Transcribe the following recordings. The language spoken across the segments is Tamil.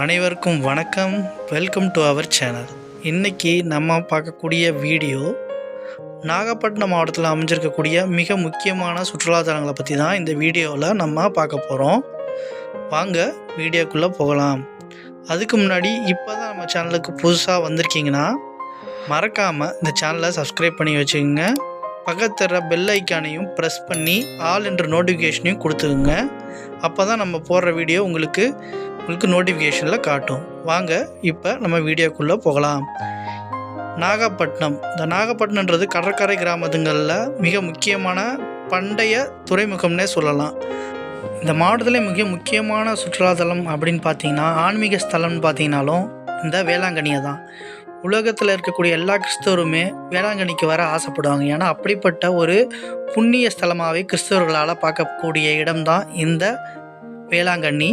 அனைவருக்கும் வணக்கம். வெல்கம் டு அவர் சேனல் இன்றைக்கி நம்ம பார்க்கக்கூடிய வீடியோ நாகப்பட்டினம் மாவட்டத்தில் அமைஞ்சிருக்கக்கூடிய மிக முக்கியமான சுற்றுலாத்தலங்களை பற்றி தான் இந்த வீடியோவில் நம்ம பார்க்க போகிறோம் வாங்க வீடியோக்குள்ளே போகலாம். அதுக்கு முன்னாடி இப்போ தான் நம்ம சேனலுக்கு புதுசாக வந்திருக்கீங்கன்னா மறக்காமல் இந்த சேனலை சப்ஸ்கிரைப் பண்ணி வச்சுக்கோங்க. பக்கத்துற பெல் ஐக்கானையும் ப்ரெஸ் பண்ணி ஆல் என்ற நோட்டிஃபிகேஷனையும் கொடுத்துக்குங்க அப்போ தான் நம்ம போடுற வீடியோ உங்களுக்கு உங்களுக்கு நோட்டிஃபிகேஷனில் காட்டும். வாங்க இப்போ நம்ம வீடியோக்குள்ளே போகலாம். நாகப்பட்டினம். இந்த நாகப்பட்டினன்றது கடற்கரை கிராமத்துங்களில் மிக முக்கியமான பண்டைய துறைமுகம்னே சொல்லலாம். இந்த மாவட்டத்தில் மிக முக்கியமான சுற்றுலாத்தலம் அப்படின்னு பார்த்தீங்கன்னா ஆன்மீக ஸ்தலம்னு பார்த்தீங்கன்னாலும் இந்த வேளாங்கண்ணியை தான். உலகத்தில் இருக்கக்கூடிய எல்லா கிறிஸ்தவருமே வேளாங்கண்ணிக்கு வர ஆசைப்படுவாங்க. ஏன்னா அப்படிப்பட்ட ஒரு புண்ணிய ஸ்தலமாகவே கிறிஸ்தவர்களால் பார்க்கக்கூடிய இடம்தான் இந்த வேளாங்கண்ணி.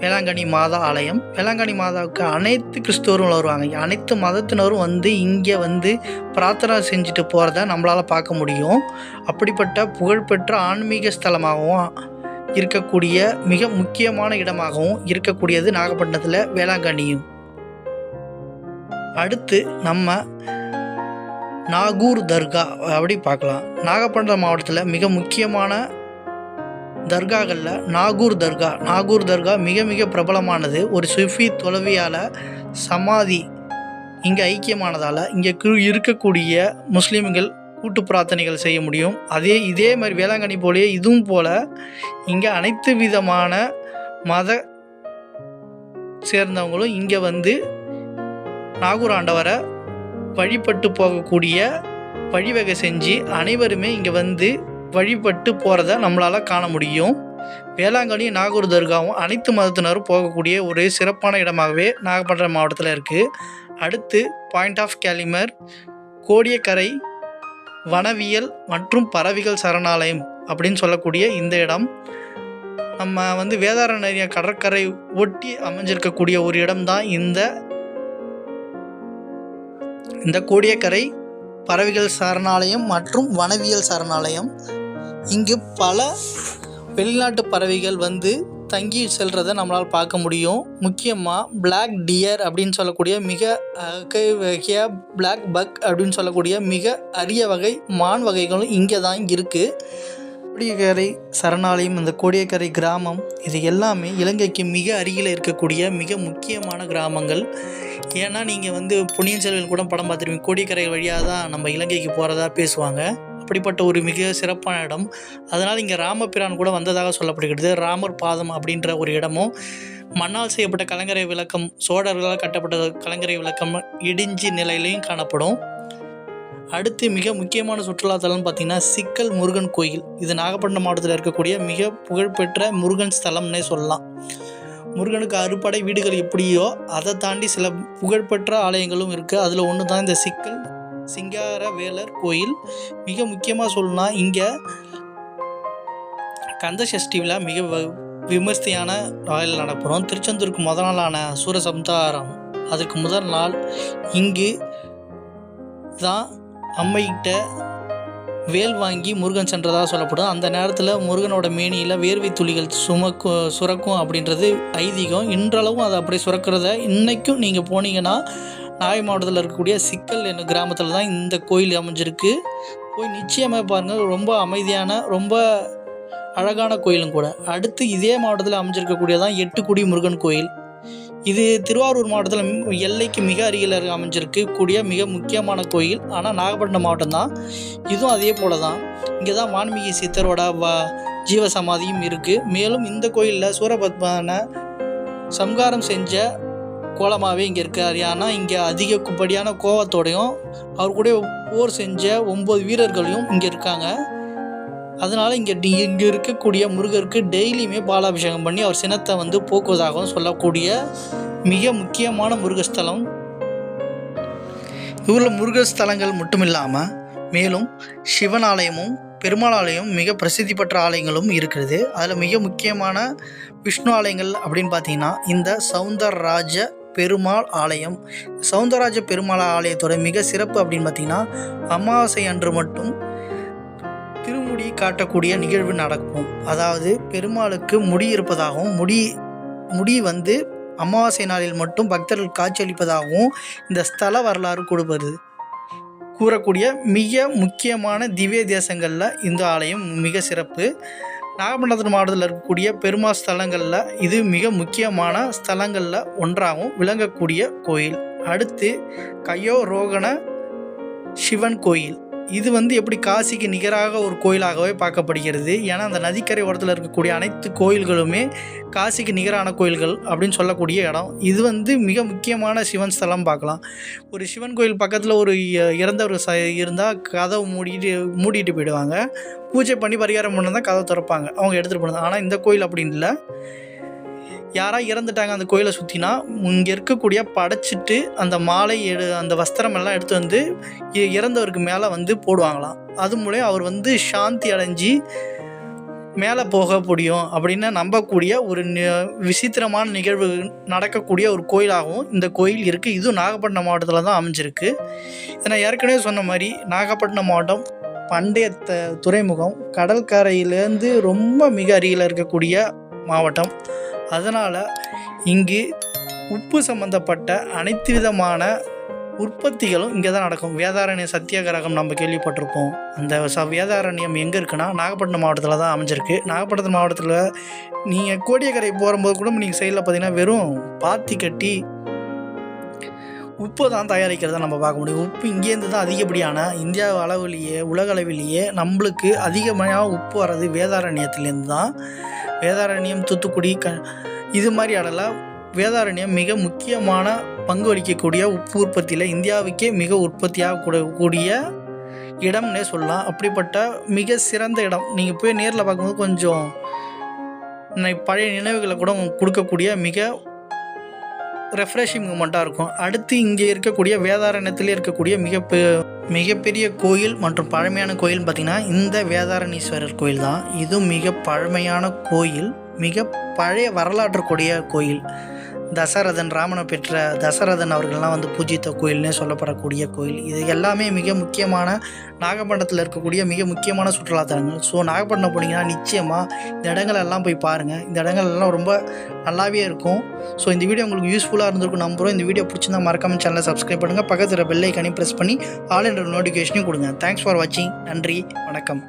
வேளாங்கண்ணி மாதா ஆலயம். வேளாங்கண்ணி மாதாவுக்கு அனைத்து கிறிஸ்தவரும் வருவாங்க. அனைத்து மதத்தினரும் வந்து இங்கே வந்து பிரார்த்தனை செஞ்சுட்டு போகிறத நம்மளால் பார்க்க முடியும். அப்படிப்பட்ட புகழ்பெற்ற ஆன்மீக ஸ்தலமாகவும் இருக்கக்கூடிய மிக முக்கியமான இடமாகவும் இருக்கக்கூடியது நாகப்பட்டினத்தில் வேளாங்கண்ணியும். அடுத்து நம்ம நாகூர் தர்கா அப்படி பார்க்கலாம். நாகப்பட்டினம் மாவட்டத்தில் மிக முக்கியமான தர்காகளில் நாகூர் தர்கா. நாகூர் தர்கா மிக மிக பிரபலமானது. ஒரு சுஃபி தொலைவியால் சமாதி இங்கே ஐக்கியமானதால் இங்கே இருக்கக்கூடிய முஸ்லீம்கள் கூட்டு பிரார்த்தனைகள் செய்ய முடியும். அதே இதே மாதிரி வேளாங்கண்ணி போலேயே இதுவும் போல் இங்கே அனைத்து விதமான மத சேர்ந்தவங்களும் இங்கே வந்து நாகூர் ஆண்டவரை வழிபட்டு போகக்கூடிய வழிவகை செஞ்சு அனைவருமே இங்கே வந்து வழிபட்டு போகிறத நம்மளால் காண முடியும். வேளாங்கண்ணி நாகூர் தர்காவும் அனைத்து மதத்தினரும் போகக்கூடிய ஒரு சிறப்பான இடமாகவே நாகப்பட்டினம் மாவட்டத்தில் இருக்குது அடுத்து பாயிண்ட் ஆஃப் கேலிமர் கோடியக்கரை வனவியல் மற்றும் பறவைகள் சரணாலயம் அப்படின்னு சொல்லக்கூடிய இந்த இடம். நம்ம வந்து வேதாரண்ய கடற்கரை ஒட்டி அமைஞ்சிருக்கக்கூடிய ஒரு இடம்தான் இந்த. இந்த கோடியக்கரை பறவைகள் சரணாலயம் மற்றும் வனவியல் சரணாலயம். இங்கு பல வெளிநாட்டு பறவைகள் வந்து தங்கி செல்றதை நம்மளால் பார்க்க முடியும். முக்கியமாக பிளாக் டியர் அப்படின்னு சொல்லக்கூடிய மிக அகை வகையாக Black பக் அப்படின்னு சொல்லக்கூடிய மிக அரிய வகை மான் வகைகளும் இங்கே தான் இருக்குது கோடியக்கரை சரணாலயம் இந்த கோடியக்கரை கிராமம் இது எல்லாமே இலங்கைக்கு மிக அருகில் இருக்கக்கூடிய மிக முக்கியமான கிராமங்கள். ஏன்னா நீங்கள் வந்து பொன்னியின் செல்வன் கூட படம் பார்த்துருவீங்க கோடியக்கரை வழியாக தான் நம்ம இலங்கைக்கு போகிறதா பேசுவாங்க. அப்படிப்பட்ட ஒரு மிக சிறப்பான இடம். அதனால் இங்கே ராமபிரான் கூட வந்ததாக சொல்லப்படுகிறது. ராமர் பாதம் அப்படின்ற ஒரு இடமும் மண்ணால் செய்யப்பட்ட கலங்கரை விளக்கம் சோழர்களால் கட்டப்பட்ட கலங்கரை விளக்கம் இடிஞ்சி நிலையிலையும் காணப்படும். அடுத்து மிக முக்கியமான சுற்றுலாத்தலம்னு பார்த்தீங்கன்னா சிக்கல் முருகன் கோயில். இது நாகப்பட்டினம் மாவட்டத்தில் இருக்கக்கூடிய மிக புகழ்பெற்ற முருகன் ஸ்தலம்னே சொல்லலாம். முருகனுக்கு அறுபடை வீடுகள் எப்படியோ அதை தாண்டி சில புகழ்பெற்ற ஆலயங்களும் இருக்குது அதில் ஒன்று தான் இந்த சிக்கல் சிங்காரவேலர் கோயில். மிக முக்கியமாக சொல்லணும்னா இங்கே கந்த சஷ்டி விழா மிக வ- விமர்சையான வகையில் நடப்படும் திருச்செந்தூருக்கு முதல் நாளான சூரசம்தாரம் அதுக்கு முதல் நாள் இங்கு தான் அம்மைகிட்ட வேல் வாங்கி முருகன் சென்றதாக சொல்லப்படும். அந்த நேரத்தில் முருகனோட மேனியில் வேர்வை துளிகள் சுமக்கும் சுரக்கும் அப்படின்றது ஐதீகம். இன்றளவும் அதை அப்படியே சுரக்கிறத இன்றைக்கும் நீங்கள் போனீங்கன்னா நாகை மாவட்டத்தில் இருக்கக்கூடிய சிக்கல் என்னும் கிராமத்தில் தான் இந்த கோயில் அமைஞ்சிருக்கு. போய் நிச்சயமாக பாருங்கள் ரொம்ப அமைதியான ரொம்ப அழகான கோயிலும் கூட. அடுத்து இதே மாவட்டத்தில் அமைஞ்சிருக்கக்கூடியதான் எட்டுக்குடி முருகன் கோயில். இது திருவாரூர் மாவட்டத்தில் எல்லைக்கு மிக அருகில் அமைஞ்சிருக்கு கூடிய மிக முக்கியமான கோயில். ஆனால் நாகப்பட்டினம் மாவட்டம் தான். இதுவும் அதே போல தான் இங்கே தான் வான்மீகி சித்தரோட வ ஜீவசமாதியும் இருக்குது மேலும் இந்த கோயிலில் சூரபத்மான சம்காரம் செஞ்ச கோலமாகவே இங்கே இருக்கார். ஏன்னா இங்கே அதிகப்படியான கோவத்தோடையும் அவர் கூட போர் செஞ்ச ஒம்பது வீரர்களையும் இங்கே இருக்காங்க. அதனால் இங்கே இங்கே இருக்கக்கூடிய முருகருக்கு டெய்லியுமே பாலாபிஷேகம் பண்ணி அவர் சினத்தை வந்து போக்குவதாகவும் சொல்லக்கூடிய மிக முக்கியமான முருகஸ்தலம். இவ்வளோ முருகஸ்தலங்கள் மட்டும் இல்லாமல் மேலும் சிவன் ஆலயமும் பெருமாள் ஆலயம் மிக பிரசித்தி பெற்ற ஆலயங்களும் இருக்கிறது. அதில் மிக முக்கியமான விஷ்ணு ஆலயங்கள் அப்படின்னு பார்த்தீங்கன்னா இந்த சவுந்தரராஜ பெருமாள் ஆலயம். சவுந்தரராஜ பெருமாள் ஆலயத்தோட மிக சிறப்பு அப்படின்னு பார்த்தீங்கன்னா அமாவாசை அன்று மட்டும் திருமுடி காட்டக்கூடிய நிகழ்வு நடக்கும். அதாவது பெருமாளுக்கு முடி இருப்பதாகவும் முடி முடி வந்து அமாவாசை நாளில் மட்டும் பக்தர்கள் காட்சியளிப்பதாகவும் இந்த ஸ்தல வரலாறு கொடுப்பது கூறக்கூடிய மிக முக்கியமான திவ்ய தேசங்களில் இந்த ஆலயம் மிக சிறப்பு. நாகப்பட்டினத்து மாவட்டத்தில் இருக்கக்கூடிய பெருமா ஸ்தலங்களில் இது மிக முக்கியமான ஸ்தலங்களில் ஒன்றாகவும் விளங்கக்கூடிய கோயில். அடுத்து கையோ ரோகண சிவன் கோயில். இது வந்து எப்படி காசிக்கு நிகராக ஒரு கோயிலாகவே பார்க்கப்படுகிறது? ஏன்னா அந்த நதிக்கரை ஓரத்தில் இருக்கக்கூடிய அனைத்து கோயில்களுமே காசிக்கு நிகரான கோயில்கள் அப்படின்னு சொல்லக்கூடிய இடம். இது வந்து மிக முக்கியமான சிவன் ஸ்தலம் பார்க்கலாம். ஒரு சிவன் கோயில் பக்கத்தில் ஒரு இ- இறந்தவர் ச இருந்தால் கதவை மூடிட்டு மூடிட்டு போயிடுவாங்க. பூஜை பண்ணி பரிகாரம் பண்ண தான் கதவை திறப்பாங்க. அவங்க எடுத்துகிட்டு போனது. ஆனால் இந்த கோயில் அப்படின்னு இல்லை. யாராக இறந்துட்டாங்க அந்த கோயிலை சுற்றினா இங்கே இருக்கக்கூடிய படைச்சிட்டு அந்த மாலை எடு அந்த வஸ்திரம் எல்லாம் எடுத்து வந்து இ- இறந்தவருக்கு மேலே வந்து போடுவாங்களாம். அது மூலம் அவர் வந்து சாந்தி அடைஞ்சு மேலே போக முடியும் அப்படின்னு நம்பக்கூடிய ஒரு விசித்திரமான நிகழ்வு நடக்கக்கூடிய ஒரு கோயிலாகவும் இந்த கோயில் இருக்குது இதுவும் நாகப்பட்டினம் மாவட்டத்தில் தான் அமைஞ்சிருக்கு. இதை நான் ஏற்கனவே சொன்ன மாதிரி நாகப்பட்டினம் மாவட்டம் பண்டைய த துறைமுகம் கடற்கரையிலேருந்து ரொம்ப மிக அருகில் இருக்கக்கூடிய மாவட்டம். அதனால் இங்கு உப்பு சம்பந்தப்பட்ட அனைத்து விதமான உற்பத்திகளும் இங்கே தான் நடக்கும். வேதாரண்ய சத்தியாகிரகம் நம்ம கேள்விப்பட்டிருப்போம். அந்த ச வேதாரண்யம் எங்கே இருக்குன்னா நாகப்பட்டினம் மாவட்டத்தில் தான் அமைஞ்சிருக்கு. நாகப்பட்டினம் மாவட்டத்தில் நீங்கள் கோடியக்கரை போகும்போது கூட நீங்கள் சைடில் பார்த்தீங்கன்னா வெறும் பாத்தி கட்டி உப்பு தான் தயாரிக்கிறத நம்ம பார்க்க முடியும். உப்பு இங்கேருந்து தான் அதிகப்படியான இந்தியா அளவிலேயே உலக அளவிலேயே நம்மளுக்கு அதிகமாக உப்பு வர்றது வேதாரண்யத்துலேருந்து தான். வேதாரண்யம் தூத்துக்குடி க இது மாதிரி இடம்லாம் வேதாரண்யம் மிக முக்கியமான பங்கு வகிக்கக்கூடிய உப்பு உற்பத்தியில் இந்தியாவுக்கே மிக உற்பத்தியாக கூட- கூடிய இடம்னே சொல்லலாம். அப்படிப்பட்ட மிக சிறந்த இடம். நீங்கள் போய் நேரில் பார்க்கும்போது கொஞ்சம் பழைய நினைவுகளை கூட கொடுக்கக்கூடிய மிக ரெஃப்ரெஷிங் மூமெண்ட்டாக இருக்கும். அடுத்து இங்கே இருக்கக்கூடிய வேதாரண்யத்தில் இருக்கக்கூடிய மிக பெ- மிகப்பெரிய கோயில் மற்றும் பழமையான கோயில் பார்த்திங்கன்னா இந்த வேதாரணீஸ்வரர் கோயில் தான். இது மிக பழமையான கோயில் மிக பழைய வரலாற்று கூடிய கோயில். தசரதன் ராமனை பெற்ற தசரதன் அவர்கள்லாம் வந்து பூஜித்த கோயில்னே சொல்லப்படக்கூடிய கோயில். இது எல்லாமே மிக முக்கியமான நாகப்பட்டினத்தில் இருக்கக்கூடிய மிக முக்கியமான சுற்றுலாத்தலங்கள். ஸோ நாகப்பட்டினம் போனீங்கன்னா நிச்சயமாக இந்த இடங்களெல்லாம் போய் பாருங்கள் இந்த இடங்கள் எல்லாம் ரொம்ப நல்லாவே இருக்கும். ஸோ இந்த வீடியோ உங்களுக்கு யூஸ்ஃபுல்லாக இருந்திருக்கும் நம்புகிறோம் இந்த வீடியோ பிடிச்சிருந்தா மறக்காம சேனலை சப்ஸ்கிரைப் பண்ணுங்கள் பக்கத்தில் பெல் ப்ரெஸ் பண்ணி ஆல் என்ற நோட்டிஃபிகேஷனையும் கொடுங்க. தேங்க்ஸ் ஃபார் வாட்சிங் நன்றி. வணக்கம்.